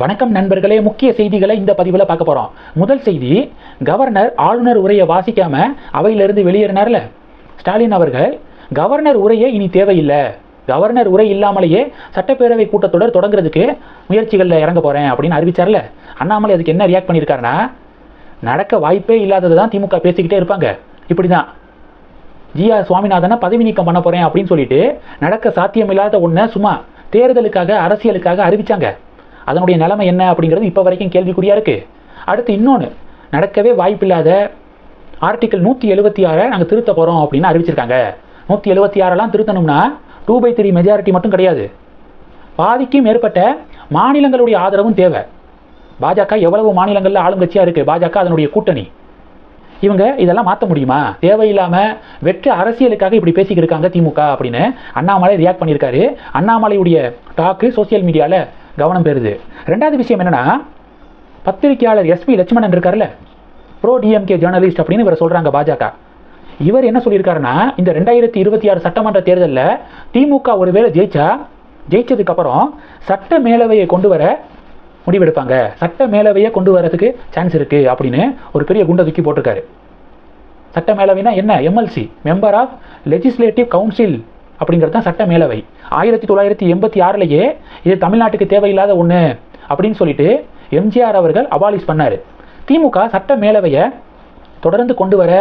வணக்கம் நண்பர்களே முக்கிய செய்திகளை இந்த பதிவில் பார்க்க போகிறோம் முதல் செய்தி கவர்னர் ஆளுநர் உரையை வாசிக்காம அவையிலிருந்து வெளியேறினார்ல? ஸ்டாலின் அவர்கள் கவர்னர் உரையே இனி தேவையில்லை. கவர்னர் உரை இல்லாமலேயே சட்டப்பேரவை கூட்டத்தொடர் தொடங்குறதுக்கு முயற்சிகளில் இறங்க போகிறேன் அப்படின்னு அறிவிச்சார்ல? அண்ணாமலை அதுக்கு என்ன ரியாக்ட் பண்ணியிருக்காருன்னா நடக்க வாய்ப்பே இல்லாதது தான் திமுக பேசிக்கிட்டே இருப்பாங்க. இப்படி தான் ஜிஆர் சுவாமிநாதனை பதவி நீக்கம் பண்ண போகிறேன் அப்படின்னு சொல்லிட்டு நடக்க சாத்தியமில்லாத ஒன்றை சும்மா தேர்தலுக்காக அரசியலுக்காக அறிவிச்சாங்க. அதனுடைய நிலைமை என்ன அப்படிங்கிறது இப்போ வரைக்கும் கேள்விக்குறியாக இருக்குது அடுத்து இன்னொன்று நடக்கவே வாய்ப்பில்லாத ஆர்டிக்கல் நூற்றி எழுபத்தி ஆறை நாங்கள் திருத்த போகிறோம் அப்படின்னு அறிவிச்சிருக்காங்க. நூற்றி எழுபத்தி ஆறெல்லாம் திருத்தணும்னா டூ பை த்ரீ மெஜாரிட்டி மட்டும் கிடையாது. பாதிக்கும் மேற்பட்ட மாநிலங்களுடைய ஆதரவும் தேவை. பாஜக எவ்வளவு மாநிலங்களில் ஆளுங்கட்சியாக இருக்குது பாஜக அதனுடைய கூட்டணி. இவங்க இதெல்லாம் மாற்ற முடியுமா? தேவையில்லாமல் வெற்று அரசியலுக்காக இப்படி பேசிக்கிட்டு இருக்காங்க திமுக அப்படின்னு அண்ணாமலை ரியாக்ட் பண்ணியிருக்காரு. அண்ணாமலையுடைய டாக்கு சோசியல் மீடியாவில் கவனம் பெறுது. ரெண்டாவது விஷயம் என்னென்னா பத்திரிகையாளர் எஸ்பி லட்சுமணன் இருக்கார்ல ப்ரோ டிஎம்கே ஜேர்னலிஸ்ட் அப்படின்னு இவர் சொல்கிறாங்க பாஜக. இவர் என்ன சொல்லியிருக்காருன்னா இந்த ரெண்டாயிரத்தி இருபத்தி ஆறு சட்டமன்ற தேர்தலில் திமுக ஒருவேளை ஜெயிச்சா ஜெயிச்சதுக்கப்புறம் சட்ட மேலவையை கொண்டு வர முடிவெடுப்பாங்க. சட்ட மேலவையை கொண்டு வரதுக்கு சான்ஸ் இருக்குது அப்படின்னு ஒரு பெரிய குண்டை தூக்கி போட்டிருக்காரு. சட்ட மேலவைனா என்ன? MLC member of legislative council அப்படிங்கிறது தான் சட்ட மேலவை ஆயிரத்தி தொள்ளாயிரத்தி எண்பத்தி ஆறுலேயே இது தமிழ்நாட்டுக்கு தேவையில்லாத ஒன்று அப்படின்னு சொல்லிட்டு எம்ஜிஆர் அவர்கள் அபாலிஷ் பண்ணார். திமுக சட்ட மேலவையை தொடர்ந்து கொண்டு வர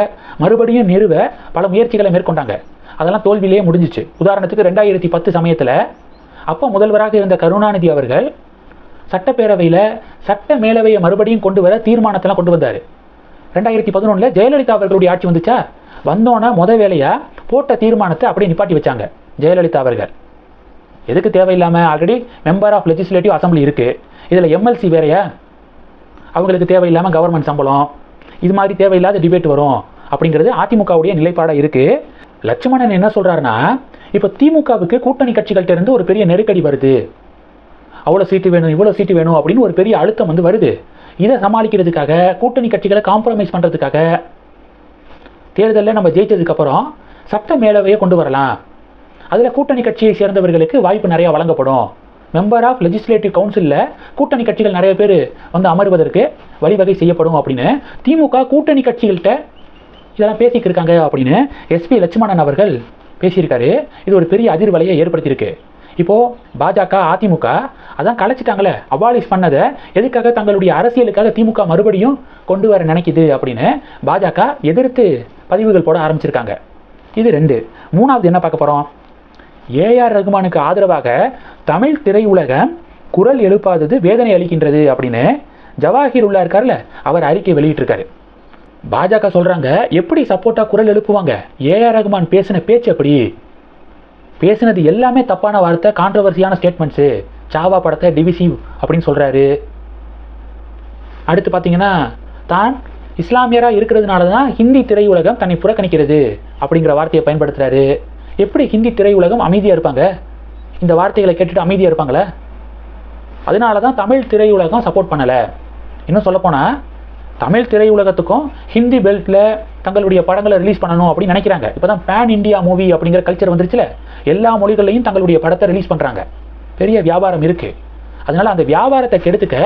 மறுபடியும் நிறுவ பல முயற்சிகளை மேற்கொண்டாங்க. அதெல்லாம் தோல்வியிலேயே முடிஞ்சிச்சு. உதாரணத்துக்கு ரெண்டாயிரத்தி பத்து சமயத்தில் அப்போ முதல்வராக இருந்த கருணாநிதி அவர்கள் சட்டப்பேரவையில் சட்ட மேலவையை மறுபடியும் கொண்டு வர தீர்மானத்தெல்லாம் கொண்டு வந்தார். ரெண்டாயிரத்தி பதினொன்றில் ஜெயலலிதா அவர்களுடைய ஆட்சி வந்துச்சா? வந்தோன்னே முத வேலையாக போட்ட தீர்மானத்தை அப்படியே நிப்பாட்டி வச்சாங்க. ஜெயலலிதா அவர்கள். எதுக்கு தேவையில்லாமல் already member of legislative assembly இருக்குது இதில் எம்எல்சி வேறையா? அவங்களுக்கு தேவையில்லாமல் கவர்மெண்ட் சம்பளம். இது மாதிரி தேவையில்லாத டிபேட் வரும். அப்படிங்கிறது அதிமுகவுடைய நிலைப்பாடாக இருக்குது லட்சுமணன் என்ன சொல்கிறாருன்னா இப்போ திமுகவுக்கு கூட்டணி கட்சிகள்கிட்ட இருந்து ஒரு பெரிய நெருக்கடி வருது. அவ்வளோ சீட்டு வேணும் இவ்வளோ சீட்டு வேணும் அப்படின்னு ஒரு பெரிய அழுத்தம் வந்து வருது. இதை சமாளிக்கிறதுக்காக கூட்டணி கட்சிகளை காம்ப்ரமைஸ் பண்ணுறதுக்காக தேர்தலில் நம்ம ஜெயிச்சதுக்கப்புறம் சட்ட மேலவையை கொண்டு வரலாம். அதில் கூட்டணி கட்சியை சேர்ந்தவர்களுக்கு வாய்ப்பு நிறையா வழங்கப்படும். மெம்பர் ஆஃப் லெஜிஸ்லேட்டிவ் கவுன்சிலில் கூட்டணி கட்சிகள் நிறைய பேர் வந்து அமர்வதற்கு வழிவகை செய்யப்படும் அப்படின்னு திமுக கூட்டணி கட்சிகள்கிட்ட இதெல்லாம் பேசிக்கிட்டு இருக்காங்க அப்படின்னு எஸ்பி லட்சுமணன் அவர்கள் பேசியிருக்காரு. இது ஒரு பெரிய அதிர்வலையை ஏற்படுத்தியிருக்கு. இப்போது பாஜக அதிமுக அதான் கலைச்சிட்டாங்களே. அபாலிஷ் பண்ணதை எதுக்காக தங்களுடைய அரசியலுக்காக திமுக மறுபடியும் கொண்டு வர நினைக்குது அப்படின்னு பாஜக எதிர்த்து பதிவுகள் போட ஆரம்பிச்சிருக்காங்க. இது ரெண்டு. மூணாவது என்ன பார்க்க போகிறோம் ஏஆர் ரகுமானுக்கு ஆதரவாக தமிழ் திரையுலகம் குரல் எழுப்பாதது வேதனை அளிக்கின்றது அப்படின்னு ஜவாஹிர் உள்ளா இருக்கார்ல அவர் அறிக்கை வெளியிட்டிருக்காரு. பாஜக சொல்கிறாங்க எப்படி சப்போர்ட்டாக குரல் எழுப்புவாங்க? ஏஆர் ரகுமான் பேசின பேச்சு எப்படி? பேசினது எல்லாமே தப்பான வார்த்தை கான்ட்ரவர்சியான ஸ்டேட்மெண்ட்ஸு சாவா படத்தை டிவிசிவ் அப்படின்னு சொல்கிறாரு அடுத்து பார்த்தீங்கன்னா தான் இஸ்லாமியராக இருக்கிறதுனால தான் ஹிந்தி திரையுலகம் தன்னை புறக்கணிக்கிறது அப்படிங்கிற வார்த்தையை பயன்படுத்துகிறாரு எப்படி ஹிந்தி திரையுலகம் அமைதியாக இருப்பாங்க? இந்த வார்த்தைகளை கேட்டுட்டு அமைதியாக இருப்பாங்களே? அதனால தான் தமிழ் திரையுலகம் சப்போர்ட் பண்ணலை. இன்னும் சொல்லப்போனால் தமிழ் திரையுலகத்துக்கும் ஹிந்தி பெல்ட்டில் தங்களுடைய படங்களை ரிலீஸ் பண்ணணும் அப்படின்னு நினைக்கிறாங்க. இப்போ தான் பேன் இந்தியா மூவி அப்படிங்கிற கல்ச்சர் வந்துருச்சுல. எல்லா மொழிகள்லையும் தங்களுடைய படத்தை ரிலீஸ் பண்ணுறாங்க பெரிய வியாபாரம் இருக்குது அதனால் அந்த வியாபாரத்தை கெடுத்துக்க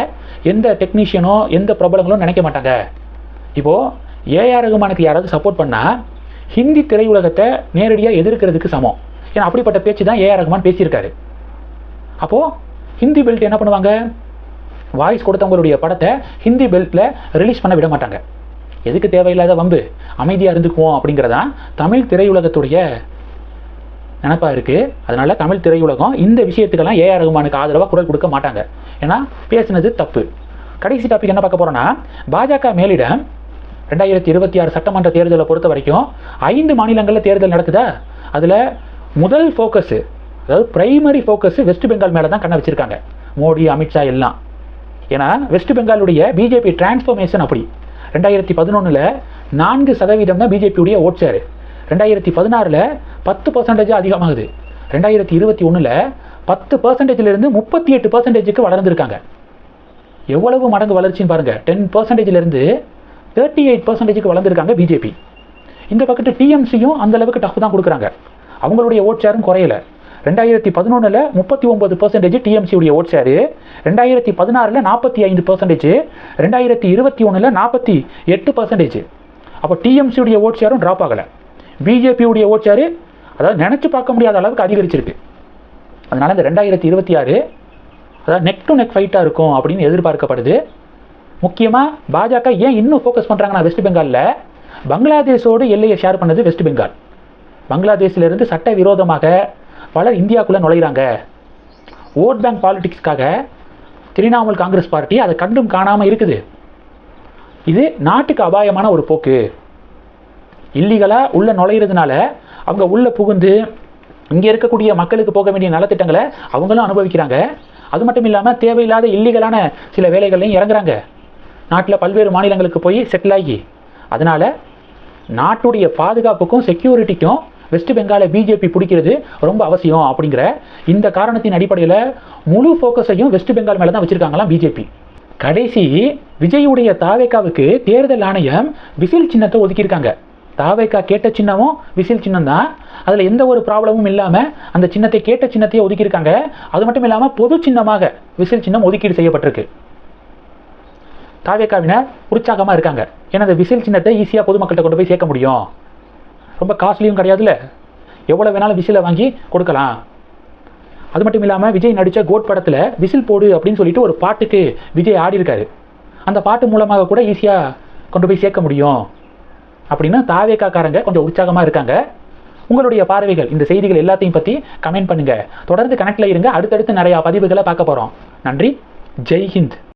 எந்த டெக்னீஷியனோ எந்த பிரபலங்களும் நினைக்க மாட்டாங்க. இப்போது ஏஆர் ரகுமானுக்கு யாராவது சப்போர்ட் பண்ணால் ஹிந்தி திரையுலகத்தை நேரடியாக எதிர்க்கிறதுக்கு சமம். ஏன்னா அப்படிப்பட்ட பேச்சு தான் ஏஆர் ரகுமான் பேசியிருக்காரு. அப்போது ஹிந்தி பெல்ட் என்ன பண்ணுவாங்க? வாய்ஸ் கொடுத்தவங்களுடைய படத்தை ஹிந்தி பெல்ட்டில் ரிலீஸ் பண்ண விட மாட்டாங்க. எதுக்கு தேவையில்லாத வம்பு? அமைதியாக இருந்துக்குவோம் அப்படிங்கிறதான் தமிழ் திரையுலகத்துடைய நினப்பாக இருக்குது அதனால் தமிழ் திரையுலகம் இந்த விஷயத்துக்கெல்லாம் ஏஆர் ரகுமானுக்கு ஆதரவாக குரல் கொடுக்க மாட்டாங்க. ஏன்னா பேசினது தப்பு. கடைசி டாபிக் என்ன பார்க்க போகிறோன்னா பாஜக மேலிடம் ரெண்டாயிரத்தி இருபத்தி ஆறு சட்டமன்ற தேர்தலை பொறுத்த வரைக்கும் ஐந்து மாநிலங்களில் தேர்தல் நடக்குதா? அதில் முதல் ஃபோக்கஸு அதாவது பிரைமரி ஃபோக்கஸு வெஸ்ட் பெங்கால் மேலே தான் கண்ணை வச்சுருக்காங்க. மோடி அமித்ஷா எல்லாம். ஏன்னா வெஸ்ட் பெங்காலுடைய பிஜேபி டிரான்ஸ்ஃபர்மேஷன் அப்படி. ரெண்டாயிரத்தி பதினொன்றில் நான்கு சதவீதம் தான் பிஜேபியுடைய ஓட் ரெண்டாயிரத்தி பதினாறில் பத்து பர்சன்டேஜ் அதிகமாகுது. ரெண்டாயிரத்தி இருபத்தி ஒன்றில் பத்து பர்சன்டேஜிலிருந்து முப்பத்தி எட்டு பர்சன்டேஜுக்கு வளர்ந்துருக்காங்க. எவ்வளவு மடங்கு வளர்ச்சின்னு பாருங்கள் டென் பர்சன்டேஜிலிருந்து தேர்ட்டி எயிட் பர்சன்டேஜுக்கு வளர்ந்துருக்காங்க பிஜேபி இந்த பக்கத்து டிஎம்சியும் அந்த அளவுக்கு டஃப் தான் கொடுக்குறாங்க. அவங்களுடைய ஓட் ஷேரும் குறையல. ரெண்டாயிரத்தி பதினொன்றில் முப்பத்தி ஒன்பது பர்சன்டேஜ் டிஎம்சியுடைய ஓட் ஷேரு ரெண்டாயிரத்தி பதினாறில் நாற்பத்தி ஐந்து பர்சன்டேஜ் ரெண்டாயிரத்தி இருபத்தி ஒன்றில் நாற்பத்தி எட்டு பர்சன்டேஜ் அப்போ டிஎம்சியுடைய ஓட் ஷேரும் ட்ராப் ஆகலை. பிஜேபியுடைய ஓட் ஷேரு அதாவது நினச்சி பார்க்க முடியாத அளவுக்கு அதிகரிச்சிருக்கு. அதனால் இந்த ரெண்டாயிரத்தி இருபத்தி ஆறு அதாவது நெக் டு நெக் ஃபைட்டாக இருக்கும் அப்படின்னு எதிர்பார்க்கப்படுது. முக்கியமாக பாஜக ஏன் இன்னும் ஃபோக்கஸ் பண்ணுறாங்கன்னா வெஸ்ட் பெங்காலில் பங்களாதேஷோடு எல்லையை ஷேர் பண்ணது வெஸ்ட் பெங்கால் பங்களாதேஷிலிருந்து சட்ட விரோதமாக பலர் இந்தியாக்குள்ளே நுழையிறாங்க. ஓட் பேங்க் பாலிடிக்ஸ்க்காக திரிணாமுல் காங்கிரஸ் பார்ட்டி அதை கண்டும் காணாமல் இருக்குது. இது நாட்டுக்கு அபாயமான ஒரு போக்கு. இல்லீகலாக உள்ளே நுழையிறதுனால அவங்க உள்ளே புகுந்து இங்கே இருக்கக்கூடிய மக்களுக்கு போக வேண்டிய நலத்திட்டங்களை அவங்களும் அனுபவிக்கிறாங்க. அது மட்டும் இல்லாமல் தேவையில்லாத இல்லீகலான சில வேலைகள்லையும் இறங்குறாங்க. நாட்டில் பல்வேறு மாநிலங்களுக்கு போய் செட்டில் ஆகி. அதனால் நாட்டுடைய பாதுகாப்புக்கும் செக்யூரிட்டிக்கும் வெஸ்ட் பெங்காலை பிஜேபி பிடிக்கிறது ரொம்ப அவசியம் அப்படிங்கிற இந்த காரணத்தின் அடிப்படையில் முழு ஃபோக்கஸையும் வெஸ்ட் பெங்கால் மேலே தான் வச்சுருக்காங்களாம் பிஜேபி கடைசி விஜயுடைய தாவேக்காவுக்கு தேர்தல் ஆணையம் விசில் சின்னத்தை ஒதுக்கியிருக்காங்க. தாவேக்கா கேட்ட சின்னமும் விசில் சின்னம் தான் அதில் எந்த ஒரு ப்ராப்ளமும் இல்லாமல் அந்த சின்னத்தை கேட்ட சின்னத்தையே ஒதுக்கியிருக்காங்க. அது மட்டும் இல்லாமல் பொது சின்னமாக விசில் சின்னம் ஒதுக்கீடு செய்யப்பட்டிருக்கு. தாவேக்காவினர் உற்சாகமாக இருக்காங்க. ஏன்னா அந்த விசில் சின்னத்தை ஈஸியாக பொதுமக்கள்கிட்ட கொண்டு போய் சேர்க்க முடியும். ரொம்ப காஸ்ட்லியும் கிடையாதுல்ல? எவ்வளோ வேணாலும் விசிலை வாங்கி கொடுக்கலாம். அது மட்டும் இல்லாமல் விஜய் நடித்த கோட் படத்தில் விசில் போடு அப்படின்னு சொல்லிட்டு ஒரு பாட்டுக்கு விஜய் ஆடியிருக்காரு. அந்த பாட்டு மூலமாக கூட ஈஸியாக கொண்டு போய் சேர்க்க முடியும். அப்படின்னு தாவேக்காக்காரங்க கொஞ்சம் உற்சாகமாக இருக்காங்க. உங்களுடைய பார்வைகள் இந்த செய்திகள் எல்லாத்தையும் பற்றி கமெண்ட் பண்ணுங்கள் தொடர்ந்து கனெக்டில் இருங்க. அடுத்தடுத்து நிறையா பதிவுகளை பார்க்க போகிறோம் நன்றி. ஜெய்ஹிந்த்